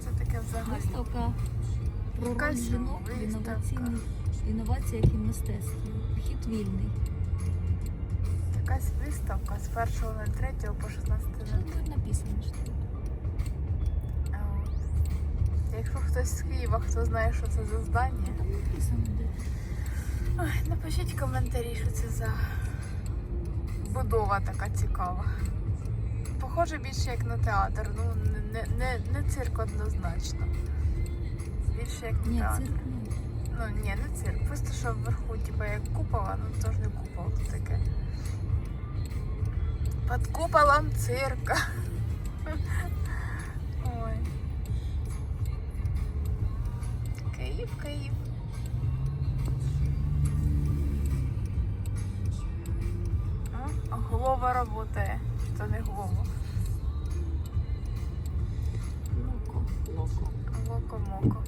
це таке взагалі? Виставка про роль жінок в інноваційних інноваціях і мистецтві. Вхід вільний. Якась виставка з 1.03 по 16 Там тут написано, що. Якщо хтось з Києва, хто знає, що це за здання, Там написано де. ой, напишіть коментарі, що це за будова така цікава. Похоже більше як на театр, ну не, не, не цирк однозначно. Більше як на Ні, театр. цирк. Ну ні, не цирк. Просто що вверху, типу, як купола, ну то ж не купол тут таке. Під куполом цирка. Ой. Київ, Київ. Глова работає. То не глова? Локо, локо. Локо-моко.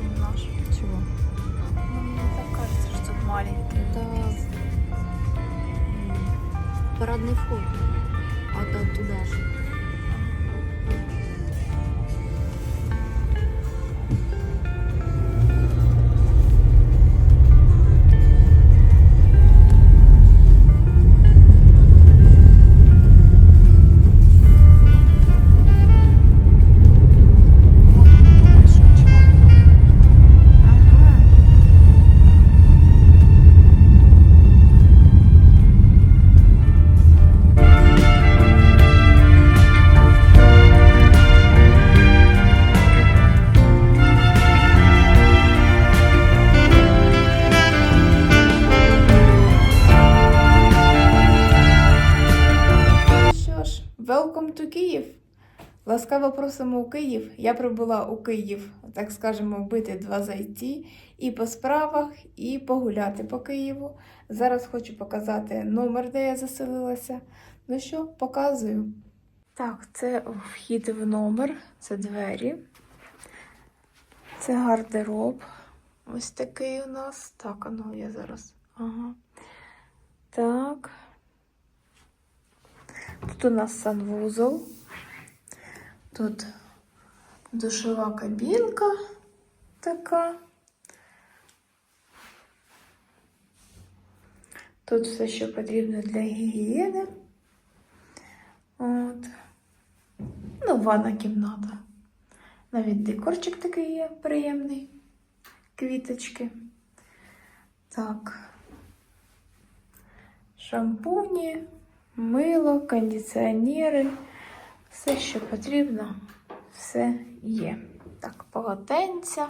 Ніж наш. Чего? Мені так кажется, что тут маленький. Это парадный вход. А то туда же. Ласкаво просимо у Київ. Я прибула у Київ, так скажемо, вбити два зайці і по справах, і погуляти по Києву. Зараз хочу показати номер, де я заселилася. Ну що, показую. Так, це вхід в номер, це двері. Це гардероб. Ось такий у нас. Так, ну я зараз. Ага. Так. Тут у нас санвузол. Тут душова кабінка така. Тут все, що потрібно для гігієни. От. Ну, ванна кімната. Навіть декорчик такий є приємний. Квіточки. Так. Шампуні, мило, кондиціонери. Все, що потрібно, все є. Так, полотенця.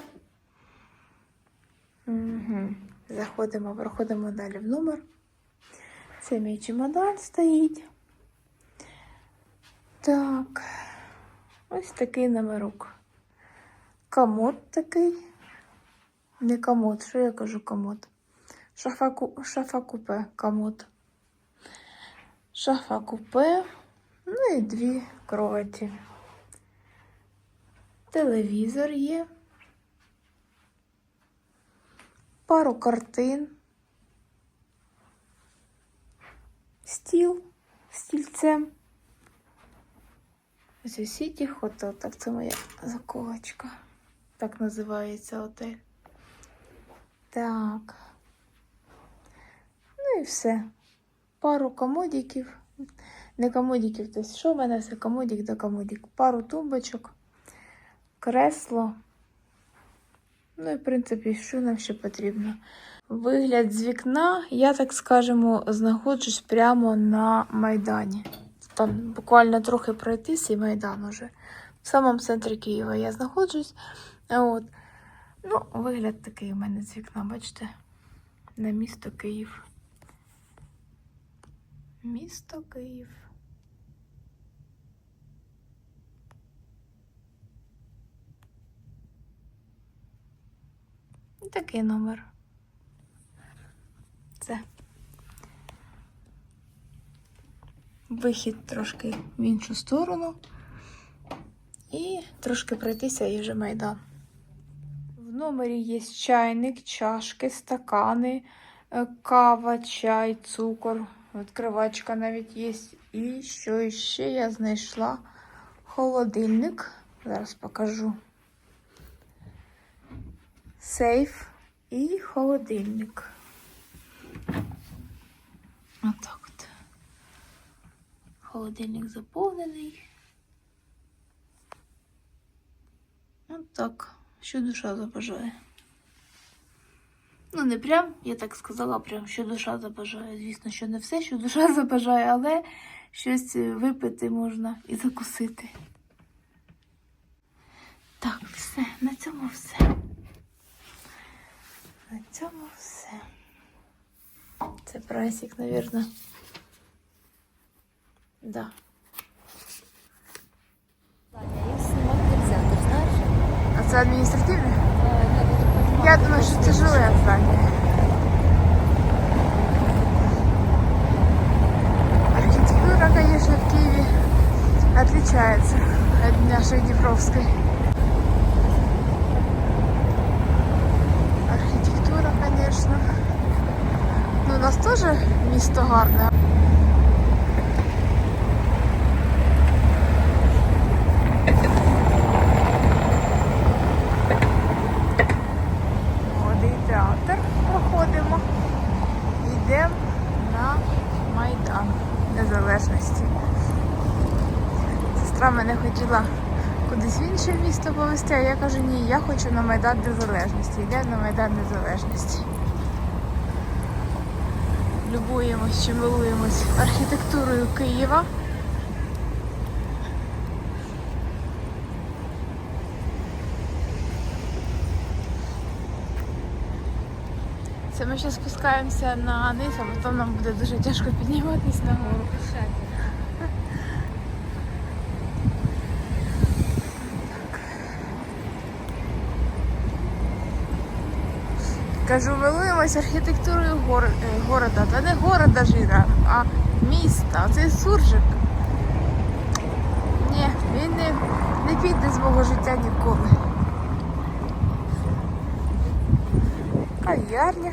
Угу. Заходимо, проходимо далі в номер. Це мій чемодан стоїть. Так, ось такий номерок. Комод такий. Не комод, що я кажу комод? Шафа, шафа купе, комод. Шафа купе. Ну і дві кроваті. Телевізор є. Пару картин. Стіл. стільцем. Ось Сіті Хотел, так це моя заколочка. Так називається отель. Так. Ну і все. Пару комодиків. Не комодиків, тобто що в мене все комодик до комодик. Пару тумбочок, кресло. Ну і в принципі, що нам ще потрібно. Вигляд з вікна, я так скажемо, знаходжусь прямо на Майдані. Там буквально трохи пройтись і Майдан уже. В самому центрі Києва я знаходжусь. От. Ну, вигляд такий у мене з вікна, бачите? На місто Київ. Місто Київ. І такий номер. Це. Вихід трошки в іншу сторону. І трошки пройтися і вже майдан. В номері є чайник, чашки, стакани, е, кава, чай, цукор, відкривачка навіть є. І що ще я знайшла? Холодильник. Зараз покажу. Сейф і холодильник. Отак от. Холодильник заповнений. Отак, що душа забажає. Ну, не прям, я так сказала, прям, що душа забажає. Звісно, що не все, що душа забажає, але щось випити можна і закусити. Так, все, на цьому все. На цьому все. Це прайсик, навірно. Да. А це адміністративне? Я думаю, це жиле здання. Архитектура, конечно, в Киеве отличается от нашей Днепровской. Архітектура, конечно. Ну, у нас тоже місто гарне. Кудись в інше місто повезти, а я кажу, ні, я хочу на Майдан Незалежності. Йдемо на Майдан Незалежності. Любуємось чи милуємось архітектурою Києва. Це ми ще спускаємося на низ, а потім нам буде дуже тяжко підніматися нагору. Кажу, милуємось архітектурою гор... е, города. Та не города жира, а міста. Оцей суржик. Ні, він не, не піде з мого життя ніколи. Кав'ярня.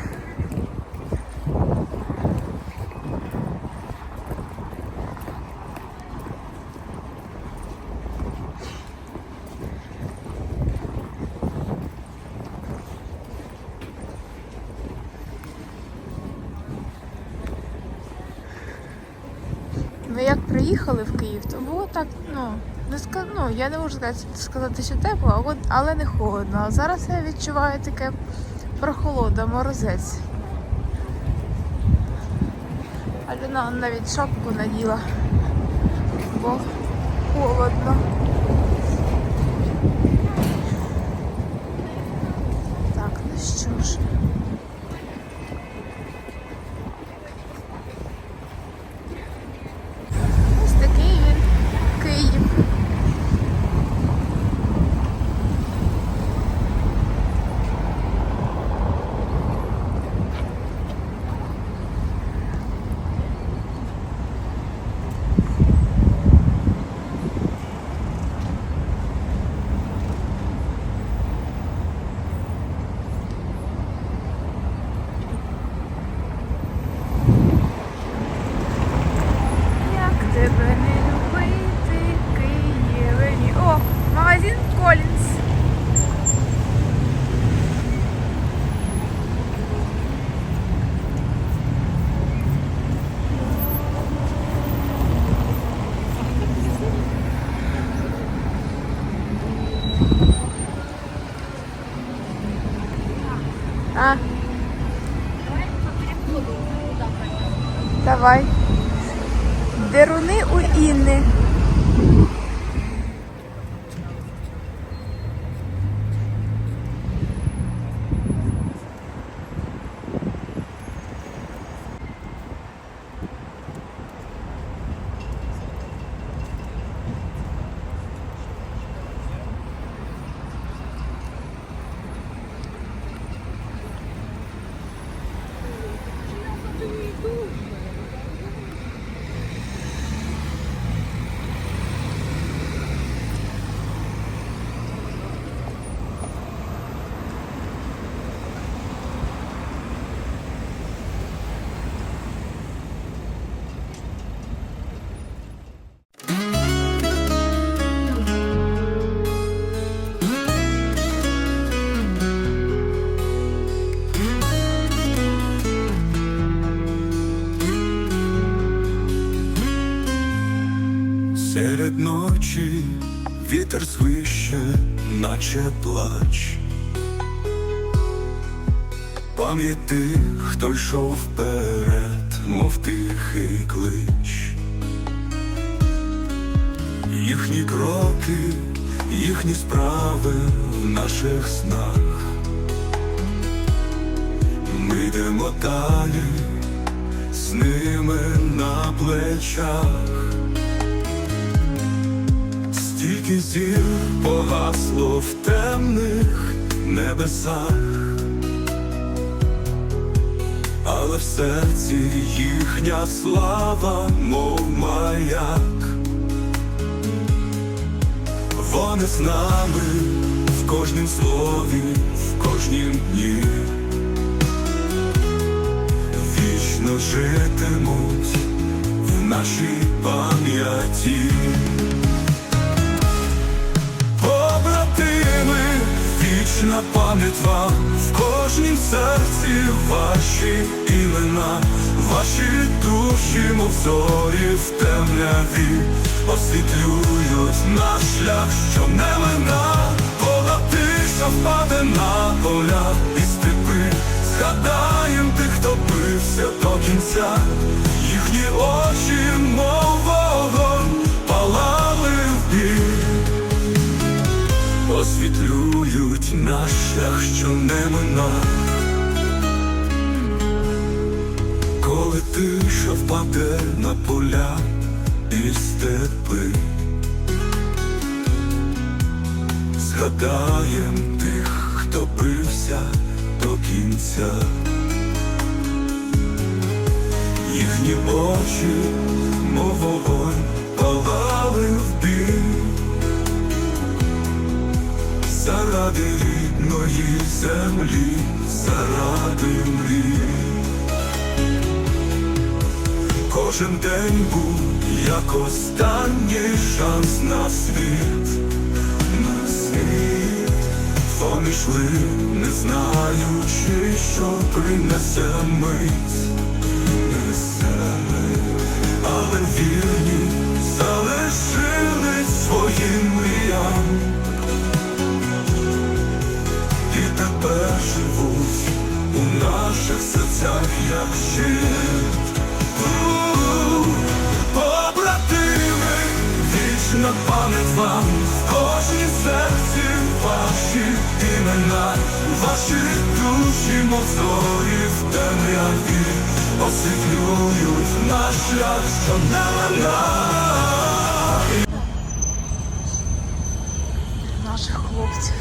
Ми як приїхали в Київ, то було так, ну, не ска... ну, я не можу сказати, що тепло, але не холодно. Зараз я відчуваю таке прохолода, морозець. Альона навіть шапку наділа, бо холодно. Так, ну що ж. А? Давай. Деруни у Інни. Серед ночі вітер свище, наче плач. Пам'ять тих, хто йшов вперед, мов тихий клич. Їхні кроки, їхні справи в наших снах. Ми йдемо далі, з ними на плечах. Стільки зір погасло в темних небесах, але в серці їхня слава, мов маяк. Вони з нами в кожнім слові, в кожнім дні. Вічно житимуть в нашій пам'яті. Вічна пам'ять вам в кожнім серці ваші імена, ваші душі, мов зорі в темряві, освітлюють наш шлях, що не мина, коли тиша впаде на поля і степи, згадаєм тих, хто бився до кінця, їхні очі, мов освітлюють наш шлях, що не мина. Коли тиша впаде на поля і степи, згадаєм тих, хто бився до кінця. Їхні очі, мов вогонь, заради рідної землі, заради мрій. Кожен день був як останній шанс на світ, на світ. Вони йшли, не знаючи, що принесе мить, несе мить. але вірні залишились своїм мріям. Тепер живуть у наших серцях, як щит. Побратими, вічна пам'ять вам, в кожній серці ваші імена, ваші душі, мов в темряві, освітлюють наш шлях, що не минає. Наших хлопців.